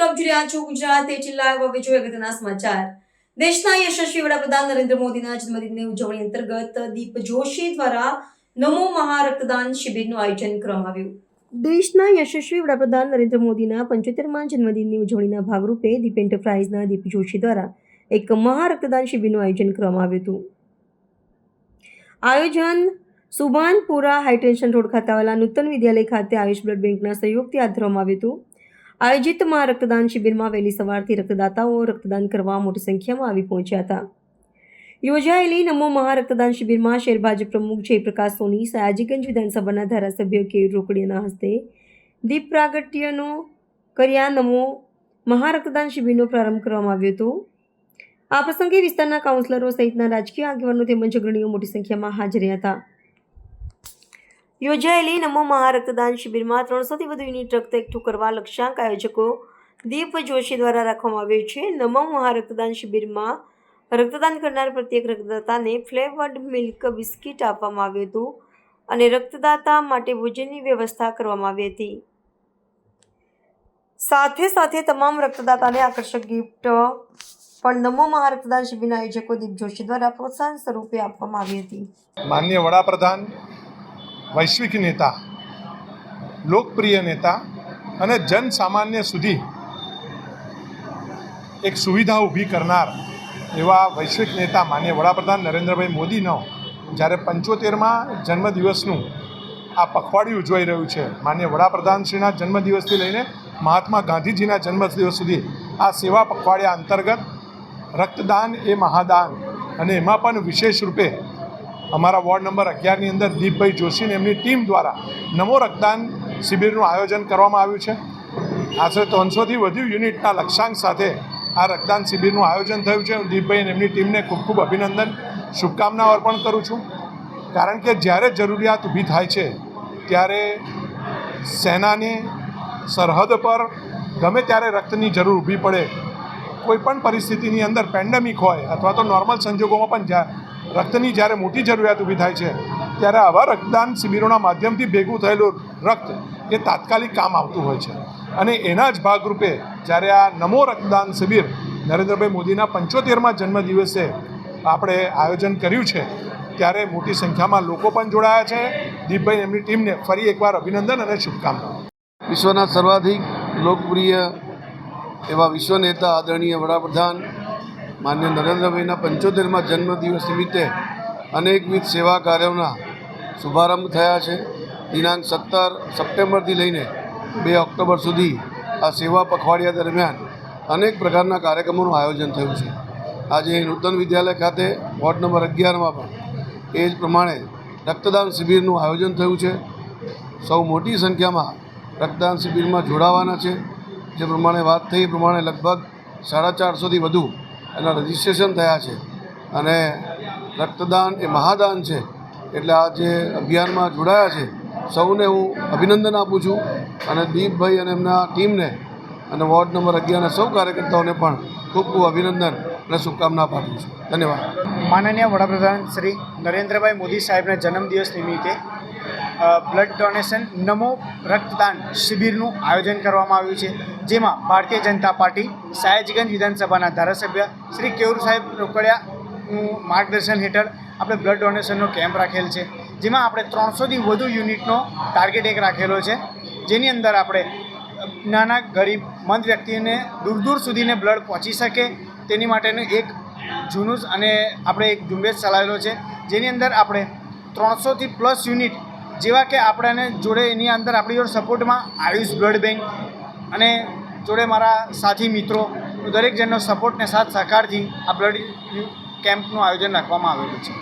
ટોપ જોઈ રહ્યા છો ગુજરાત જિલ્લા હવે જોઈએ અગત્યના સમાચાર. દેશના યશસ્વી વડાપ્રધાન નરેન્દ્ર મોદીના જન્મદિનની ઉજવણી અંતર્ગત દીપ જોશી દ્વારા નમો મહા રક્તદાન શિબિરનું આયોજન કરવામાં આવ્યું. દેશના યશસ્વી વડાપ્રધાન નરેન્દ્ર મોદીના પંચોતેરમાં જન્મદિનની ઉજવણીના ભાગરૂપે દીપ એન્ટરપ્રાઇઝના દીપ જોશી દ્વારા એક મહા રક્તદાન શિબિરનું આયોજન કરવામાં આવ્યું હતું. આયોજન સુભાનપુરા હાઈટેન્શન રોડ ખાતે આવેલા નૂતન વિદ્યાલય ખાતે આયુષ બ્લડ બેંકના સહયોગથી હાથ ધરવામાં આવ્યું હતું. આયોજિત મહા રક્તદાન શિબિરમાં વહેલી સવારથી રક્તદાતાઓ રક્તદાન કરવા મોટી સંખ્યામાં આવી પહોંચ્યા હતા. યોજાયેલી નમો મહારક્તદાન શિબિરમાં શહેર ભાજપ પ્રમુખ જયપ્રકાશ સોની, સયાજીગંજ વિધાનસભાના ધારાસભ્ય કે રોકડીયાના હસ્તે દીપ પ્રાગટ્યનો કર્યા નમો મહારક્તદાન શિબિરનો પ્રારંભ કરવામાં આવ્યો હતો. આ પ્રસંગે વિસ્તારના કાઉન્સિલરો સહિતના રાજકીય આગેવાનો તેમજ અગ્રણીઓ મોટી સંખ્યામાં હાજર હતા. યોજાયેલી નમો મહા રક્તદાન શિબિરમાં ત્રણસોથી વધુ યુનિટ રક્ત એકઠું કરવા લક્ષ્યાંક આયોજકો દીપ જોશી દ્વારા રાખવામાં આવ્યો છે. નમો મહા રક્તદાન શિબિરમાં રક્તદાન કરનાર પ્રત્યેક રક્તદાતાને ફ્લેવર્ડ મિલ્ક બિસ્કિટ આપવામાં આવ્યું હતું અને રક્તદાતા માટે ભોજનની વ્યવસ્થા કરવામાં આવી હતી. સાથે સાથે તમામ રક્તદાતાને આકર્ષક ગિફ્ટ પણ નમો મહા રક્તદાન શિબિરના આયોજકો દીપ જોશી દ્વારા પ્રોત્સાહન સ્વરૂપે આપવામાં આવી હતી. માન્ય વડાપ્રધાન વૈશ્વિક નેતા, લોકપ્રિય નેતા અને જન સામાન્ય સુધી એક સુવિધા ઊભી કરનાર એવા વૈશ્વિક નેતા માન્ય વડાપ્રધાન નરેન્દ્રભાઈ મોદીનો જ્યારે પંચોતેરમાં જન્મદિવસનું આ પખવાડિયું ઉજવાઈ રહ્યું છે, માન્ય વડાપ્રધાનશ્રીના જન્મદિવસથી લઈને મહાત્મા ગાંધીજીના જન્મદિવસ સુધી આ સેવા પખવાડિયા અંતર્ગત રક્તદાન એ મહાદાન અને એમાં પણ વિશેષ રૂપે અમારા વોર્ડ નંબર અગિયારની અંદર દીપભાઈ જોશીને એમની ટીમ દ્વારા નમો રક્તદાન શિબિરનું આયોજન કરવામાં આવ્યું છે. આશરે ત્રણસોથી વધુ યુનિટના લક્ષ્યાંક સાથે આ રક્તદાન શિબિરનું આયોજન થયું છે. હું દીપભાઈ અને એમની ટીમને ખૂબ ખૂબ અભિનંદન શુભકામનાઓ અર્પણ કરું છું. કારણ કે જ્યારે જરૂરિયાત ઊભી થાય છે, ત્યારે સેનાને સરહદ પર ગમે ત્યારે રક્તની જરૂર ઊભી પડે કોઈપણ પરિસ્થિતિની અંદર પેન્ડેમિક હોય અથવા તો નોર્મલ સંજોગોમાં પણ રક્તની જ્યારે મોટી જરૂરિયાત ઊભી થાય છે, ત્યારે આવા રક્તદાન શિબિરોના માધ્યમથી ભેગું થયેલું રક્ત એ તાત્કાલિક કામ આવતું હોય છે. અને એના જ ભાગરૂપે જ્યારે આ નમો રક્તદાન શિબિર નરેન્દ્રભાઈ મોદીના પંચોતેરમાં જન્મદિવસે આપણે આયોજન કર્યું છે, ત્યારે મોટી સંખ્યામાં લોકો પણ જોડાયા છે. દીપભાઈ, એમની ટીમને ફરી એકવાર અભિનંદન અને શુભકામના વિશ્વના સર્વાધિક લોકપ્રિય એવા વિશ્વ નેતા આદરણીય વડાપ્રધાન માન્ય નરેન્દ્રભાઈના પંચોતેરમાં જન્મદિવસ નિમિત્તે અનેકવિધ સેવા કાર્યોના શુભારંભ થયા છે. દિનાંક સત્તર સપ્ટેમ્બરથી લઈને બે ઓક્ટોબર સુધી આ સેવા પખવાડિયા દરમિયાન અનેક પ્રકારના કાર્યક્રમોનું આયોજન થયું છે. આજે નૂતન વિદ્યાલય ખાતે વોર્ડ નંબર અગિયારમાં પણ એ જ પ્રમાણે રક્તદાન શિબિરનું આયોજન થયું છે. સૌ મોટી સંખ્યામાં રક્તદાન શિબિરમાં જોડાવાના છે. જે પ્રમાણે વાત થઈ એ પ્રમાણે લગભગ સાડા ચારસોથી વધુ એના રજિસ્ટ્રેશન થયા છે. અને રક્તદાન એ મહાદાન છે. એટલે આ જે અભિયાનમાં જોડાયા છે, સૌને હું અભિનંદન આપું છું. અને દીપભાઈ અને એમના ટીમને અને વોર્ડ નંબર અગિયારના સૌ કાર્યકર્તાઓને પણ ખૂબ ખૂબ અભિનંદન અને શુભકામના પાઠવું છું. ધન્યવાદ. માનનીય વડાપ્રધાન શ્રી નરેન્દ્રભાઈ મોદી સાહેબના જન્મદિવસ નિમિત્તે બ્લડ ડોનેશન નમો રક્તદાન શિબિરનું આયોજન કરવામાં આવ્યું છે, જેમાં ભારતીય જનતા પાર્ટી, સાયજગંજ વિધાનસભાના ધારાસભ્ય શ્રી કેવુર સાહેબ રોકડિયાનું માર્ગદર્શન હેઠળ આપણે બ્લડ ડોનેશનનો કેમ્પ રાખેલ છે, જેમાં આપણે ત્રણસોથી વધુ યુનિટનો ટાર્ગેટ એક રાખેલો છે, જેની અંદર આપણે નાના, ગરીબ, મંદ વ્યક્તિને દૂર દૂર સુધીને બ્લડ પહોંચી શકે તેની માટેનું એક જુનુસ અને આપણે એક ઝુંબેશ ચલાવેલો છે, જેની અંદર આપણે ત્રણસોથી પ્લસ યુનિટ જેવા કે આપણને જોડે એની અંદર આપણી જોડે સપોર્ટમાં આયુષ બ્લડ બેંક અને જોડે મારા સાથી મિત્રો દરેક જણનો સપોર્ટને સાથ સહકારથી આ બ્લડ કેમ્પનું આયોજન રાખવામાં આવેલું છે.